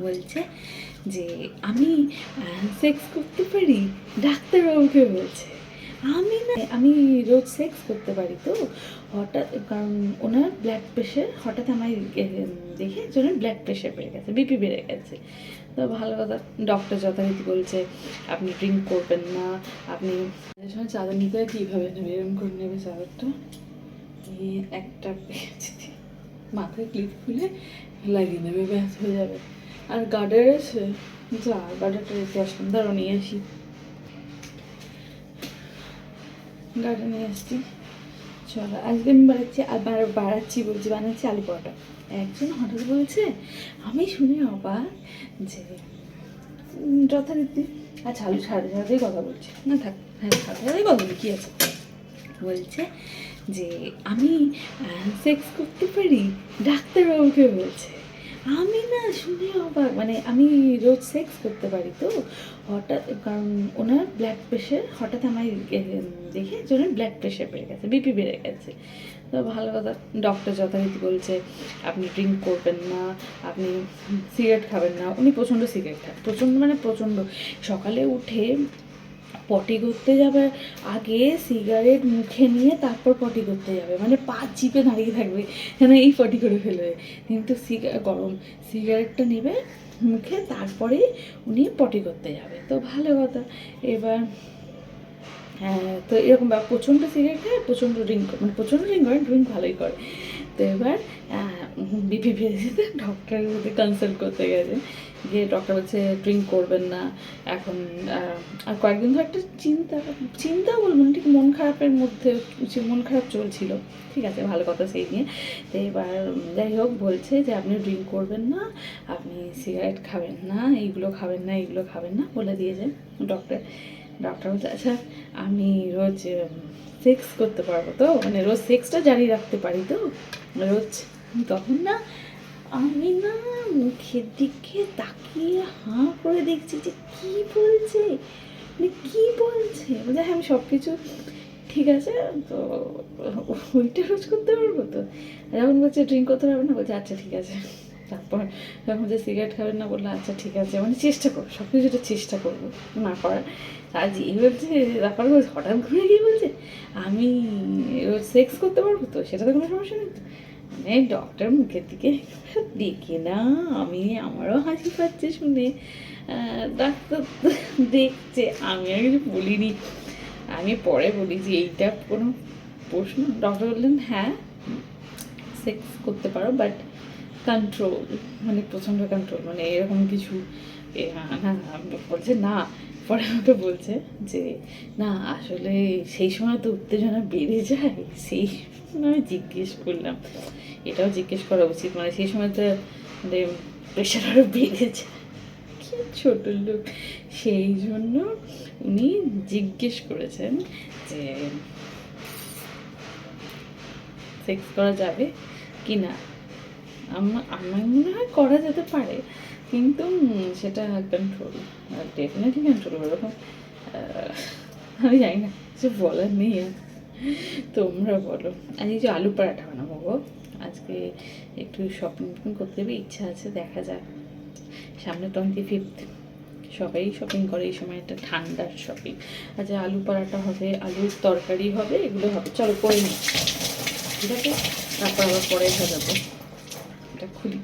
বলছে যে, আমি সেক্স করতে পারি? ডাক্তারবাবুকে বলছে, আমি না, আমি রোজ সেক্স করতে পারি তো? হঠাৎ, কারণ ওনার ব্লাড প্রেশার হঠাৎ আমায়, এ- দেখে একজনের ব্লাড প্রেশার বেড়ে গেছে বিপি বেড়ে গেছে। তো ভালো কথা ডক্টর যথারীতি বলছে, আপনি ড্রিঙ্ক করবেন না, আপনি সময় চাদর নিতে হয়, কীভাবে নেবে? এরকম করে নেবে চাদরটা? একটা মাথায় ক্লিপ খুলে লাগিয়ে নেবে, ব্যাস হয়ে যাবে। আর গার্ডার আছে? যা গার্ডারটা রেখে আসলাম। ধরো নিয়ে আসি। গার্ডার নিয়ে আসছি। চলো, আজকে আমি বাড়াচ্ছি আবার বাড়াচ্ছি বলছি, বানাচ্ছি আলু পরোটা। একজন হঠাৎ বলছে, আমি শুনে অবাক যে যথারীতি আচ্ছা আলু সাড়ে সাড়েই কথা বলছি। না, থাক হ্যাঁ সাড়ে সাড়েই কথা বলি, কী আছে? বলছে যে, আমি সেক্স করতে পারি? ডাক্তারবাবুকে বলছে। আমি না শুনে অবাক। মানে আমি রোজ সেক্স করতে পারি তো। হঠাৎ, কারণ ওনার ব্লাড প্রেশার হঠাৎ আমায় দেখে একজনের ব্লাড প্রেশার বেড়ে গেছে বিপি বেড়ে গেছে। তো ভালো কথা ডক্টর যথারীতি বলছে, আপনি ড্রিঙ্ক করবেন না, আপনি সিগারেট খাবেন না। উনি প্রচণ্ড সিগারেট খান প্রচণ্ড মানে প্রচণ্ড। সকালে উঠে পটি করতে যাবে, আগে সিগারেট মুখে নিয়ে তারপর পটি করতে যাবে। মানে পা চিপে দাঁড়িয়ে থাকবে যেন এই পটি করে ফেলবে। কিন্তু সিগা গরম সিগারেটটা নেবে মুখে তারপরে উনি পটি করতে যাবে। তো ভালো কথা। এবার হ্যাঁ তো এরকম ব্যাপার। প্রচণ্ড সিগারেট খায়, প্রচণ্ড ড্রিঙ্ক মানে প্রচণ্ড ড্রিঙ্ক করে ড্রিঙ্ক ভালোই করে। তো এবার বিপি বেড়েছে ডক্টরের সাথে কনসাল্ট করতে গেছে। গিয়ে ডক্টর বলছে ড্রিঙ্ক করবেন না। এখন আর কয়েকদিন ধরে একটা চিন্তা চিন্তা বলব না, ঠিক মন খারাপের মধ্যে মন খারাপ চলছিল। ঠিক আছে, ভালো কথা সেই নিয়ে। তো এবার, যাই হোক, বলছে যে, আপনি ড্রিঙ্ক করবেন না, আপনি সিগারেট খাবেন না, এইগুলো খাবেন না, এইগুলো খাবেন না। বলে দিয়েছে ডক্টর ডক্টর বলছে আচ্ছা আমি রোজ সেক্স করতে পারব তো? মানে রোজ সেক্সটা জারি রাখতে পারি তো? রোজ, তখন না আমি না মুখের দিকে তাকিয়ে হাঁ করে দেখছি যে কি বলছে? মানে কি বলছে? বলছে হ্যাঁ আমি সব কিছু ঠিক আছে, তো ওইটা রোজ করতে পারব তো? যখন বলছে, ড্রিঙ্ক করতে পারবে না? বলছে আচ্ছা ঠিক আছে। তারপর যখন বলছে, সিগারেট খাবেন না? বলল আচ্ছা ঠিক আছে। মানে চেষ্টা করব সব কিছুটা চেষ্টা করব না করার। আর যে বলছে বলছে, হঠাৎ ঘুরে গিয়ে বলছে? আমি সেক্স করতে পারব তো? সেটা তো কোনো সমস্যা নেই তো? মানে ডক্টর মুখের দিকে দেখে না, আমি আমারও হাসি পাচ্ছে শুনে। ডাক্তার দেখছে, আমি আর কিছু বলিনি। আমি পরে বলি যে এইটা কোনো প্রশ্ন। ডক্টর বললেন হ্যাঁ সেক্স করতে পারো বাট কন্ট্রোল মানে প্রচণ্ড কন্ট্রোল মানে এরকম কিছু না বলছে, না। পরে আমাকে বলছে যে, না, আসলে সেই সময় তো উত্তেজনা বেড়ে যায়, সেই সময় জিজ্ঞেস করলাম। এটাও জিজ্ঞেস করা উচিত মানে সেই সময় তো প্রেশার আরও বেড়ে যায়। কি ছোট লোক। সেই জন্য উনি জিজ্ঞেস করেছেন যে, সেক্স করা যাবে কি না? আমার মনে হয় করা যেতে পারে। কিন্তু সেটা কন্ট্রোল ডেফিনেটলি কন্ট্রোল ওরকম আমি জানি না, কিছু বলার নেই আর। তোমরা বলো। আজ যে আলু পরাঠা বানাবো গো। আজকে একটু শপিং করতে হবে, ইচ্ছা আছে, দেখা যাক। সামনে টোয়েন্টি ফিফথ সবাই শপিং করে, এই সময় একটা ঠান্ডার শপিং আচ্ছা আলু পরাঠা হবে, আলুর তরকারি হবে, এগুলো হবে। চলো, করে নিই। ঠিক আছে? তারপর আবার পরে সাজাবো এটা খুলি।